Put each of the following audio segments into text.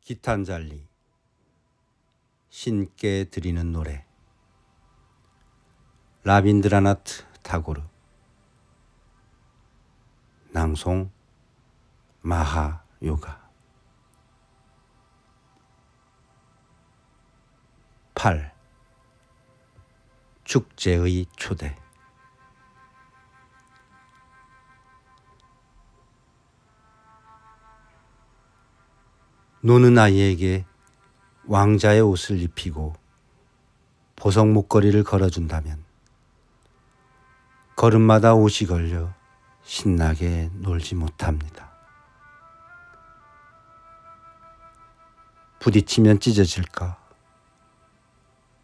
기타 한 잘리 신께 드리는 노래. 라빈드라나트 타고르 낭송 마하 요가. 8. 축제의 초대 노는 아이에게 왕자의 옷을 입히고 보석 목걸이를 걸어준다면 걸음마다 옷이 걸려 신나게 놀지 못합니다. 부딪히면 찢어질까,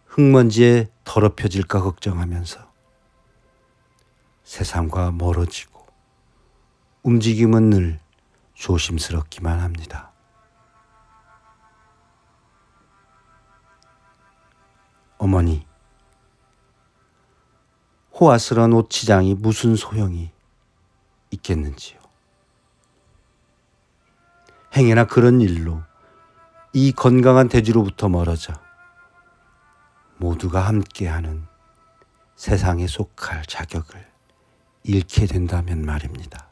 흙먼지에 더럽혀질까 걱정하면서 세상과 멀어지고 움직임은 늘 조심스럽기만 합니다. 어머니, 호화스러운 옷치장이 무슨 소용이 있겠는지요. 행여나 그런 일로 이 건강한 대지로부터 멀어져 모두가 함께하는 세상에 속할 자격을 잃게 된다면 말입니다.